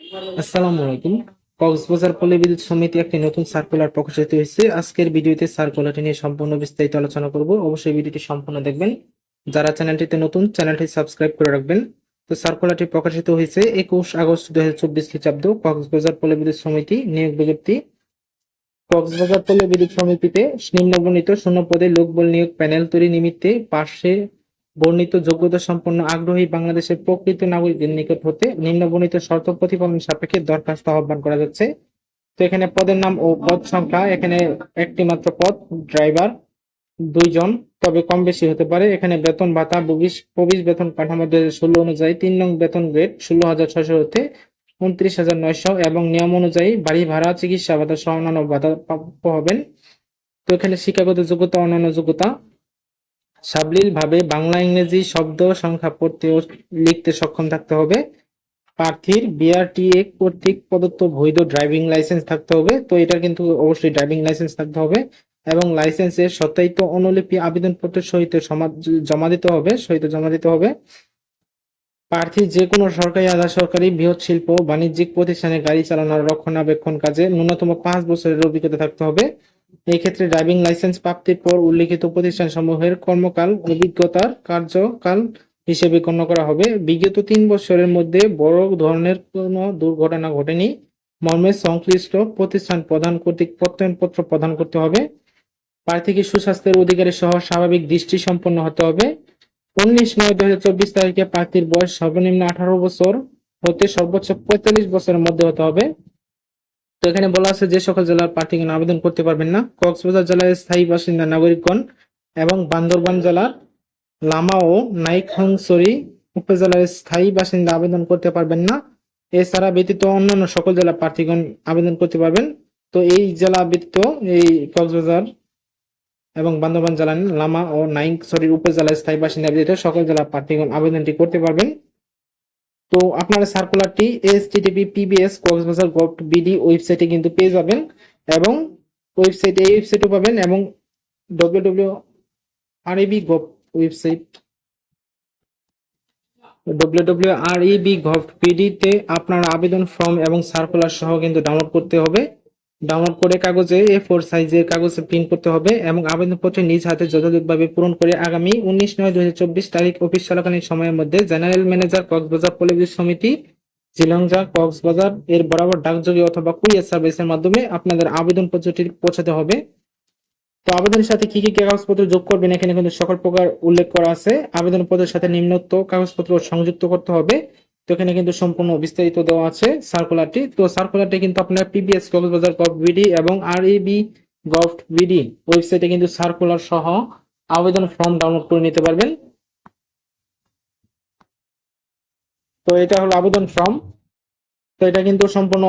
আসসালামু আলাইকুম। কক্সবাজার পল্লী বিদ্যুৎ সমিতি একটি নতুন সার্কুলার প্রকাশিত হয়েছে। আজকের ভিডিওতে সার্কুলারটি নিয়ে সম্পূর্ণ বিস্তারিত আলোচনা করব। অবশ্যই ভিডিওটি সম্পূর্ণ দেখবেন। যারা চ্যানেলটিতে নতুন, চ্যানেলটি সাবস্ক্রাইব করে রাখবেন। তো সার্কুলারটি প্রকাশিত হয়েছে একুশ আগস্ট দুই হাজার চব্বিশ খ্রিস্টাব্দ। কক্সবাজার পল্লী বিদ্যুৎ সমিতি নিয়োগ বিজ্ঞপ্তি। কক্সবাজার পল্লী বিদ্যুৎ সমিতিতে নিম্নবর্ণিত শূন্য পদে লোকবল নিয়োগ প্যানেল তৈরি নিমিত্তে পাশে বর্ণিত যোগ্যতা সম্পন্ন আগ্রহী বাংলাদেশের প্রকৃত নাগরিকদের নিকট হতে নিম্নবর্ণিত শর্ত প্রতিপালন সাপেক্ষে দরখাস্ত আহ্বান করা যাচ্ছে। তো এখানে পদের নাম ও পদ সংখ্যা, এখানে একটি মাত্র পদ, ড্রাইভার, দুইজন, তবে কম বেশি হতে পারে। এখানে বেতন ভাতা প্রবেশ বেতন কাঠামো হাজার ষোলো অনুযায়ী তিন নং বেতন গ্রেড ষোলো হাজার ছশো হতে উনত্রিশ হাজার নয়শো এবং নিয়ম অনুযায়ী বাড়ি ভাড়া, চিকিৎসা ভাতা সহ অন্যান্য ভাতা প্রাপ্য হবেন তো এখানে শিক্ষাগত যোগ্যতা, অন্যান্য যোগ্যতা সাবলীল ভাবে বাংলা ইংরেজি শব্দ সংখ্যা পড়তে ও লিখতে সক্ষম থাকতে হবে। প্রার্থীর বিআরটিএ কর্তৃক প্রদত্ত বৈধ ড্রাইভিং লাইসেন্স থাকতে হবে। তো এটা কিন্তু অবশ্যই ড্রাইভিং লাইসেন্স থাকতে হবে এবং লাইসেন্সের সত্যায়িত অনুলিপি আবেদনপত্রের সহিত জমা দিতে হবে, সহিত জমা দিতে হবে। প্রার্থী যে কোনো সরকারি, আধা সরকারি, বৃহৎ শিল্প, বাণিজ্যিক প্রতিষ্ঠানে গাড়ি চালানোর রক্ষণাবেক্ষণ কাজে ন্যূনতম পাঁচ বছরের অভিজ্ঞতা থাকতে হবে। এই ক্ষেত্রে ড্রাইভিং লাইসেন্স প্রাপ্তির পর উল্লিখিত প্রতিষ্ঠান সমূহের কর্মকাল, অভিজ্ঞতার কার্যকাল হিসেবে গণ্য করা হবে। বিগত তিন বছরের মধ্যে বড় ধরনের কোনো দুর্ঘটনা ঘটেনি। মর্মে সংশ্লিষ্ট প্রতিষ্ঠান প্রদান কর্তৃক প্রত্যয়নপত্র প্রদান করতে হবে। প্রার্থীকে সুস্বাস্থ্যের অধিকারী সহ স্বাভাবিক দৃষ্টি সম্পন্ন হতে হবে। উনিশ নয় দুই হাজার চব্বিশ তারিখে প্রার্থীর বয়স সর্বনিম্ন আঠারো বছর হতে সর্বোচ্চ পঁয়তাল্লিশ বছরের মধ্যে হতে হবে। তো এখানে বলা আছে যে সকল জেলার প্রার্থীগণ আবেদন করতে পারবেন না। কক্সবাজার জেলার স্থায়ী বাসিন্দা নাগরিকগণ এবং বান্দরবান জেলার লামা ও নাইকহংসরি উপজেলার স্থায়ী বাসিন্দা আবেদন করতে পারবেন না। এছাড়া ব্যতীত অন্যান্য সকল জেলার প্রার্থীগণ আবেদন করতে পারবেন। তো এই জেলা ব্যতীত এই কক্সবাজার এবং বান্দরবান জেলার লামা ও নাইকসরি উপজেলার স্থায়ী বাসিন্দা ব্যতীত সকল জেলার প্রার্থীগণ আবেদনটি করতে পারবেন। তো আপনারা সার্কুলারটি S TTP PBS Cox's Bazar gov BD ওয়েবসাইটে কিন্তু পেয়ে যাবেন এবং ওয়েবসাইটে এই ওয়েবসাইটও পাবেন এবং W W R AB gov website W W REB gov পিডিতে আপনার আবেদন ফর্ম এবং সার্কুলার সহ কিন্তু ডাউনলোড করতে হবে। ডাউনলোড করে কাগজে এ ফোর সাইজের কাগজে প্রিন্ট করতে হবে এবং আবেদনপত্র নিজ হাতে যথাযথভাবে পূরণ করে আগামী উনিশ নয় দুই তারিখ অফিস চলাকালীন সময়ের মধ্যে জেনারেল ম্যানেজার কক্সবাজার পরিবেশ সমিতি, জিলংজা, কক্সবাজার এর বরাবর ডাকযোগে অথবা কুরিয়ার সার্ভিসের মাধ্যমে আপনাদের আবেদনপত্রটি পৌঁছাতে হবে। তো আবেদনের সাথে কি কি কাগজপত্র যোগ করবেন এখানে কিন্তু সকল প্রকার উল্লেখ করা আছে। আবেদনপত্রের সাথে নিম্নোক্ত কাগজপত্র সংযুক্ত করতে হবে। তো এখানে কিন্তু সম্পূর্ণ বিস্তারিত দেওয়া আছে সার্কুলারটি তো সার্কুলারটি কিন্তু আপনার পিবিএস কক্সবাজার গভ বিডি এবং আর বি গভ বিডি ওয়েবসাইটে কিন্তু সার্কুলার সহ আবেদন ফর্ম ডাউনলোড করে নিতে পারবেন। তো এটা হলো আবেদন ফর্ম তো এটা কিন্তু সম্পূর্ণ